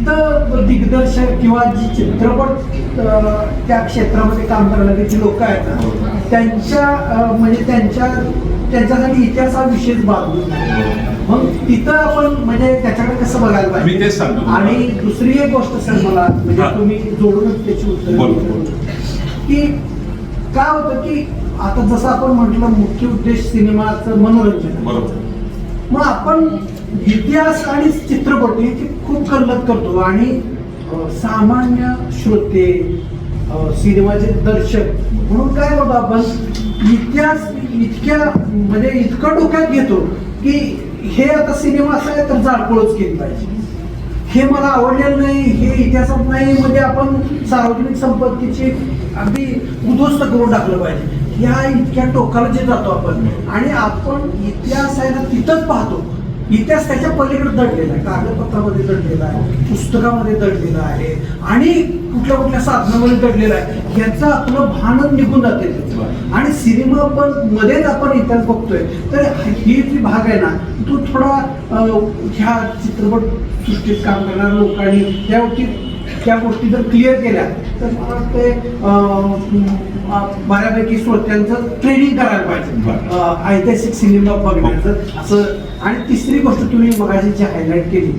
तिथं दिग्दर्शक किंवा जी चित्रपट त्या क्षेत्रामध्ये काम करणारी जी लोक आहेत ना त्यांच्या अं, म्हणजे त्यांच्या त्यांच्यासाठी इतिहास हा विशेष बाजू मग तिथं आपण म्हणजे त्याच्याकडे कसं बघायला तुम्हाला. आणि दुसरी एक गोष्ट सर मला म्हणजे हा. तुम्ही जोडूनच त्याची उत्तर. की काय होतं की आता जसं आपण म्हटलं मुख्य उद्देश सिनेमाचं मनोरंजन. बरोबर मग आपण इतिहास आणि चित्रपट याची खूप कल्लत करतो. आणि सामान्य श्रोते सिनेमाचे दर्शक म्हणून काय होतं आपण इतिहास इतक्या म्हणजे इतकं डोक्यात घेतो की हे आता सिनेमा असाय तर जाळपोळच केली पाहिजे. हे मला आवडलेलं नाही हे इतिहासात नाही म्हणजे आपण सार्वजनिक संपत्तीची अगदी उद्ध्वस्त करून टाकलं पाहिजे. ह्या इतक्या टोकाला जे जातो आपण. आणि आपण इतिहास आहे ना तिथंच पाहतो. इतिहास त्याच्या पलीकडे दडलेला आहे. कागदपत्रामध्ये दडलेला आहे. पुस्तकामध्ये दडलेला आहे. आणि कुठल्या कुठल्या साधनामध्ये दडलेला आहे. याचं आपलं भानच निघून जाते. आणि सिनेमा पण मध्येच आपण इतिहास बघतोय. तर ही जी भाग आहे ना तो थोडा ह्या चित्रपट सृष्टीत काम करणाऱ्या लोकांनी त्या गोष्टी त्या गोष्टी जर क्लिअर केल्या तर मला वाटते बऱ्यापैकी श्रोत्यांचं ट्रेनिंग करायला पाहिजे. ऐतिहासिक सिनेमा बघण्याचं. असं आणि तिसरी गोष्ट तुम्ही मगाशी जी हायलाईट केली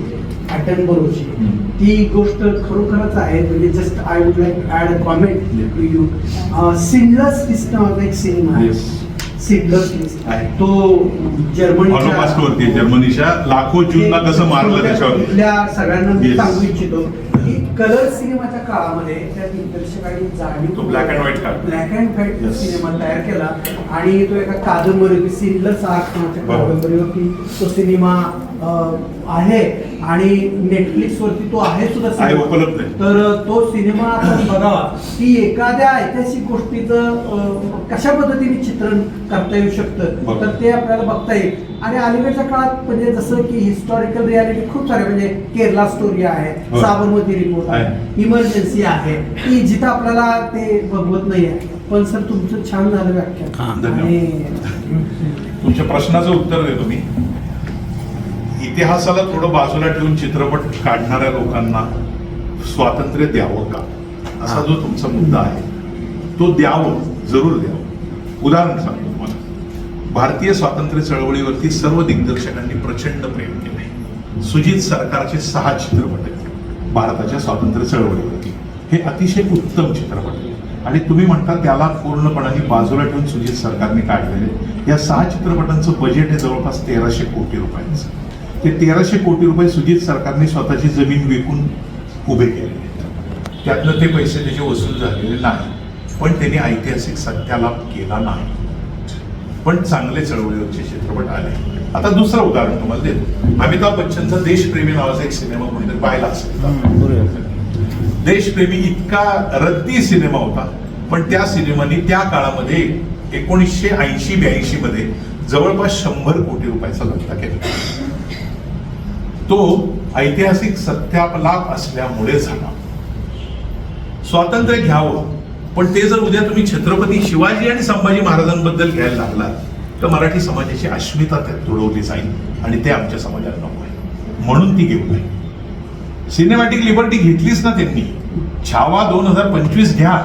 बरोबरची हम्म. ती गोष्ट खरोखरच आहे म्हणजे just I would like add a comment. To you Schindler's list नावाचा एक सिनेमा आहे. तो जर्मनीच्या जर्मनीच्या लाखो ज्यूंना कसं मारलं त्याच्यावर? सगळ्यांना. सांगू इच्छितो. की कलर सिनेमाच्या काळामध्ये त्या दिग्दर्शकांनी जाणीव and white काळ. Black and white. सिनेमा तयार केला आणि तो एका कादंबरी आर्ट नावाच्या बरोबर. कादंबरीवरती तो सिनेमा आहे आणि नेटफ्लिक्स वरती तो आहे सुद्धा. उपलब्ध. तर तो सिनेमा आपण बघावा की एखाद्या ऐतिहासिक गोष्टीचं कशा पद्धतीने चित्रण करता येऊ शकतं. तर ते आपल्याला बघता येईल आणि अलीकडच्या काळात म्हणजे जसं की हिस्टॉरिकल रियालिटी खूप सारे म्हणजे केरला स्टोरी आहे हो. साबरमती रिपोर्ट आहे. इमर्जन्सी आहे की जिथं आपल्याला ते बघवत नाही आहे पण सर तुमचं छान झालं हा, व्याख्यान. आणि तुमच्या प्रश्नाचं उत्तर देतो मी इतिहासाला थोडं बाजूला ठेवून चित्रपट काढणाऱ्या लोकांना स्वातंत्र्य द्यावं का? असा जो तुमचा मुद्दा आहे तो द्यावं जरूर द्यावं. उदाहरण सांगतो तुम्हाला. भारतीय स्वातंत्र्य चळवळीवरती सर्व दिग्दर्शकांनी प्रचंड प्रेम केलंय. सुजित सरकारचे सहा चित्रपट आहेत. भारताच्या स्वातंत्र्य चळवळीवरती. हे अतिशय उत्तम चित्रपट आहेत. आणि तुम्ही म्हणता त्याला पूर्णपणाने बाजूला ठेवून सुजित सरकारने काढलेले या सहा चित्रपटांचं बजेट आहे जवळपास तेराशे कोटी रुपयांचं ते तेराशे कोटी रुपये सुजित सरकारने स्वतःची जमीन विकून उभे आहेत त्यातनं ते पैसे त्याचे वसूल झालेले नाही. पण त्यांनी ऐतिहासिक सत्यालाभ केला नाही. पण चांगले चळवळीवरचे चित्रपट आले. आता दुसरं उदाहरण तुम्हाला देतो. अमिताभ बच्चनचा देशप्रेमी नावाचा एक सिनेमा कोणीतरी पाहिला असेल. देशप्रेमी इतका रद्दी सिनेमा होता. पण त्या सिनेमाने त्या काळामध्ये एकोणीसशे ऐंशी ब्याऐंशी मध्ये जवळपास शंभर कोटी रुपयाचा धंदा केला. तो ऐतिहासिक सत्यापलाप असल्यामुळे झाला. स्वातंत्र्य घ्यावं पण ते जर उद्या तुम्ही छत्रपती शिवाजी आणि संभाजी महाराजांबद्दल घ्यायला लागलात तर मराठी समाजाची अस्मिता त्यात तुडवली जाईल आणि ते आमच्या समाजाला नको आहे. म्हणून ती घेऊ नये. सिनेमॅटिक लिबर्टी घेतलीच ना त्यांनी. छावा दोन हजार पंचवीस घ्या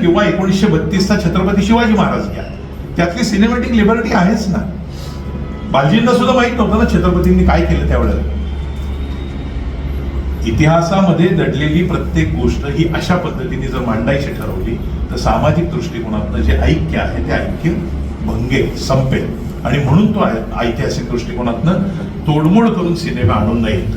किंवा एकोणीसशे बत्तीसचा छत्रपती शिवाजी महाराज घ्या. त्यातली सिनेमॅटिक लिबर्टी आहेच ना. बालजींना सुद्धा माहीत नव्हतं ना छत्रपतींनी काय केलं त्यावेळेला. इतिहासामध्ये दडलेली प्रत्येक गोष्ट ही अशा पद्धतीने जर मांडायची ठरवली तर सामाजिक दृष्टिकोनातनं जे ऐक्य आहे ते ऐक्य भंगेल संपेल. आणि म्हणून तो ऐतिहासिक दृष्टिकोनातनं तोडमोड करून सिनेमा आणून नयेत